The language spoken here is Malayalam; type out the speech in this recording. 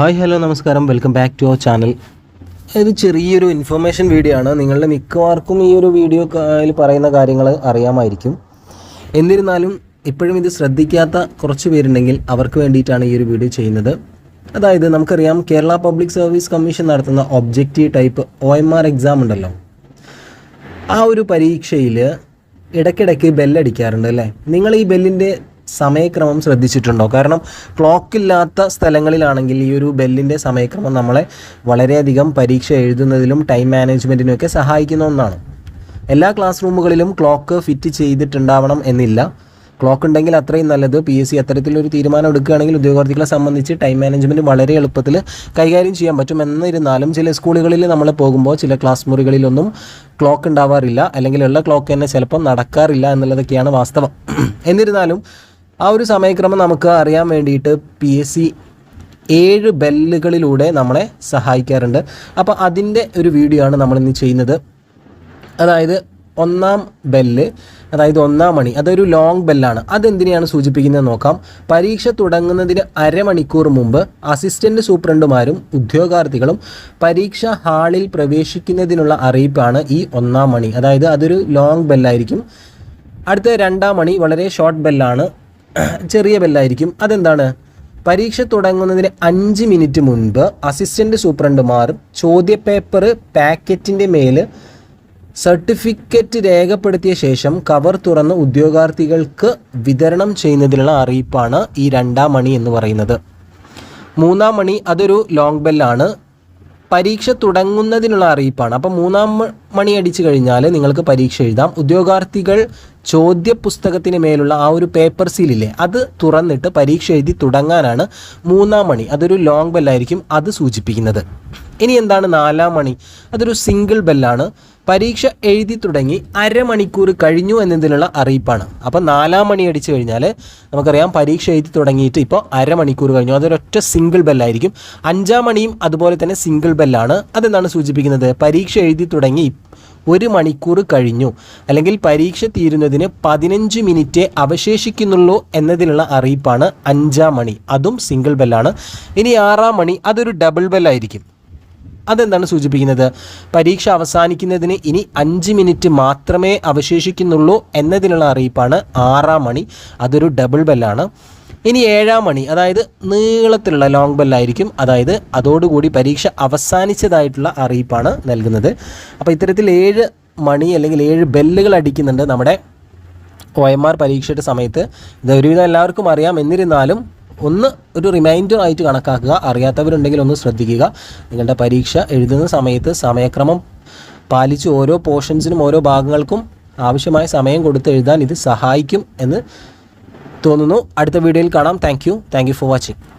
ഹായ് ഹലോ നമസ്കാരം. Welcome back to our channel ഇത് ചെറിയൊരു ഇൻഫർമേഷൻ വീഡിയോ ആണ്. നിങ്ങളുടെ മിക്കവാർക്കും ഈ ഒരു വീഡിയോ പറയുന്ന കാര്യങ്ങൾ അറിയാമായിരിക്കും. എന്നിരുന്നാലും ഇപ്പോഴും ഇത് ശ്രദ്ധിക്കാത്ത കുറച്ച് പേരുണ്ടെങ്കിൽ അവർക്ക് വേണ്ടിയിട്ടാണ് ഈ ഒരു വീഡിയോ ചെയ്യുന്നത്. അതായത് നമുക്കറിയാം കേരള പബ്ലിക് സർവീസ് കമ്മീഷൻ നടത്തുന്ന objective type O M R exam ഉണ്ടല്ലോ. ആ ഒരു പരീക്ഷയിൽ ഇടയ്ക്കിടയ്ക്ക് ബെല്ലടിക്കാറുണ്ട് അല്ലേ? നിങ്ങൾ ഈ ബെല്ലിന്റെ സമയക്രമം ശ്രദ്ധിച്ചിട്ടുണ്ടോ? കാരണം ക്ലോക്കില്ലാത്ത സ്ഥലങ്ങളിലാണെങ്കിൽ ഈ ഒരു ബെല്ലിന്റെ സമയക്രമം നമ്മളെ വളരെയധികം പരീക്ഷ എഴുതുന്നതിലും ടൈം മാനേജ്മെന്റിനുമൊക്കെ സഹായിക്കുന്ന ഒന്നാണ്. എല്ലാ ക്ലാസ് റൂമുകളിലും ക്ലോക്ക് ഫിറ്റ് ചെയ്തിട്ടുണ്ടാവണം എന്നില്ല. ക്ലോക്ക് ഉണ്ടെങ്കിൽ അത്രയും നല്ലത്. പി എസ് സി അത്തരത്തിലൊരു തീരുമാനം എടുക്കുകയാണെങ്കിൽ ഉദ്യോഗാർത്ഥികളെ സംബന്ധിച്ച് ടൈം മാനേജ്മെന്റ് വളരെ എളുപ്പത്തിൽ കൈകാര്യം ചെയ്യാൻ പറ്റും. എന്നിരുന്നാലും ചില സ്കൂളുകളിൽ നമ്മൾ പോകുമ്പോൾ ചില ക്ലാസ് മുറികളിലൊന്നും ക്ലോക്ക് ഉണ്ടാവാറില്ല. അല്ലെങ്കിൽ ഉള്ള ക്ലോക്ക് തന്നെ ചിലപ്പോൾ നടക്കാറില്ല എന്നുള്ളതൊക്കെയാണ് വാസ്തവം. എന്നിരുന്നാലും ആ ഒരു സമയക്രമം നമുക്ക് അറിയാൻ വേണ്ടിയിട്ട് പി എസ് സി ഏഴ് ബെല്ലുകളിലൂടെ നമ്മളെ സഹായിക്കാറുണ്ട്. അപ്പോൾ അതിന്റെ ഒരു വീഡിയോ ആണ് നമ്മളിന്ന് ചെയ്യുന്നത്. അതായത് ഒന്നാം ബെല്ല് അതായത് ഒന്നാം മണി അതൊരു ലോങ് ബെല്ലാണ്. അതെന്തിനെയാണ് സൂചിപ്പിക്കുന്നത് നോക്കാം. പരീക്ഷ തുടങ്ങുന്നതിന് അരമണിക്കൂർ മുമ്പ് അസിസ്റ്റന്റ് സൂപ്രണ്ടുമാരും ഉദ്യോഗാർത്ഥികളും പരീക്ഷാ ഹാളിൽ പ്രവേശിക്കുന്നതിനുള്ള അറിയിപ്പാണ് ഈ ഒന്നാം മണി. അതായത് അതൊരു ലോങ് ബെല്ലായിരിക്കും അടുത്ത രണ്ടാം മണി വളരെ ഷോർട്ട് ബെല്ലാണ് ചെറിയ ബെല്ലായിരിക്കും. അതെന്താണ്? പരീക്ഷ തുടങ്ങുന്നതിന് അഞ്ച് മിനിറ്റ് മുൻപ് അസിസ്റ്റന്റ് സൂപ്രണ്ടുമാർ ചോദ്യപേപ്പർ പാക്കറ്റിന്റെ മേൽ സർട്ടിഫിക്കറ്റ് രേഖപ്പെടുത്തിയ ശേഷം കവർ തുറന്ന് ഉദ്യോഗാർത്ഥികൾക്ക് വിതരണം ചെയ്യുന്നതിനുള്ള അറിയിപ്പാണ് ഈ രണ്ടാം മണി എന്ന് പറയുന്നത്. മൂന്നാം മണി അതൊരു ലോങ് ബെല്ലാണ് പരീക്ഷ തുടങ്ങുന്നതിനുള്ള അറിയിപ്പാണ്. അപ്പം മൂന്നാം മണി അടിച്ചു കഴിഞ്ഞാൽ നിങ്ങൾക്ക് പരീക്ഷ എഴുതാം. ഉദ്യോഗാർത്ഥികൾ ചോദ്യപുസ്തകത്തിന് മേലുള്ള ആ ഒരു പേപ്പർ സീലില്ലേ അത് തുറന്നിട്ട് പരീക്ഷ എഴുതി തുടങ്ങാനാണ് മൂന്നാം മണി. അതൊരു ലോങ് ബെല്ലായിരിക്കും അത് സൂചിപ്പിക്കുന്നത്. ഇനി എന്താണ് നാലാം മണി? അതൊരു സിംഗിൾ ബെല്ലാണ് പരീക്ഷ എഴുതി തുടങ്ങി അരമണിക്കൂർ കഴിഞ്ഞു എന്നതിലുള്ള അറിയിപ്പാണ്. അപ്പോൾ നാലാം മണി അടിച്ചു കഴിഞ്ഞാൽ നമുക്കറിയാം പരീക്ഷ എഴുതി തുടങ്ങിയിട്ട് ഇപ്പോൾ അരമണിക്കൂർ കഴിഞ്ഞു. അതൊരൊറ്റ സിംഗിൾ ബെല്ലായിരിക്കും അഞ്ചാം മണിയും അതുപോലെ തന്നെ സിംഗിൾ ബെല്ലാണ് അതെന്താണ് സൂചിപ്പിക്കുന്നത്? പരീക്ഷ എഴുതി തുടങ്ങി ഒരു മണിക്കൂർ കഴിഞ്ഞു. അല്ലെങ്കിൽ പരീക്ഷ തീരുന്നതിന് പതിനഞ്ച് മിനിറ്റ് അവശേഷിക്കുന്നുള്ളൂ എന്നതിലുള്ള അറിയിപ്പാണ് അഞ്ചാം മണി. അതും സിംഗിൾ ബെല്ലാണ് ഇനി ആറാം മണി അതൊരു ഡബിൾ ബെല്ലായിരിക്കും അതെന്താണ് സൂചിപ്പിക്കുന്നത്? പരീക്ഷ അവസാനിക്കുന്നതിന് ഇനി അഞ്ച് മിനിറ്റ് മാത്രമേ അവശേഷിക്കുന്നുള്ളൂ എന്നതിനുള്ള അറിയിപ്പാണ് ആറാം മണി. അതൊരു ഡബിൾ ബെല്ലാണ് ഇനി ഏഴാം മണി അതായത് നീളത്തിലുള്ള ലോങ് ബെല്ലായിരിക്കും അതായത് അതോടുകൂടി പരീക്ഷ അവസാനിച്ചതായിട്ടുള്ള അറിയിപ്പാണ് നൽകുന്നത്. അപ്പോൾ ഇത്തരത്തിൽ ഏഴ് മണി അല്ലെങ്കിൽ ഏഴ് ബെല്ലുകൾ അടിക്കുന്നുണ്ട് നമ്മുടെ ഒ എം ആർ പരീക്ഷയുടെ സമയത്ത്. ഇത് ഒരുവിധം എല്ലാവർക്കും അറിയാം. എന്നിരുന്നാലും ഒന്ന് ഒരു റിമൈൻഡർ ആയിട്ട് കണക്കാക്കുക. അറിയാത്തവരുണ്ടെങ്കിൽ ഒന്ന് ശ്രദ്ധിക്കുക. നിങ്ങളുടെ പരീക്ഷ എഴുതുന്ന സമയത്ത് സമയക്രമം പാലിച്ച് ഓരോ പോർഷൻസിനും ഓരോ ഭാഗങ്ങൾക്കും ആവശ്യമായ സമയം കൊടുത്ത് എഴുതാൻ ഇത് സഹായിക്കും എന്ന് തോന്നുന്നു. അടുത്ത വീഡിയോയിൽ കാണാം. Thank you thank you for watching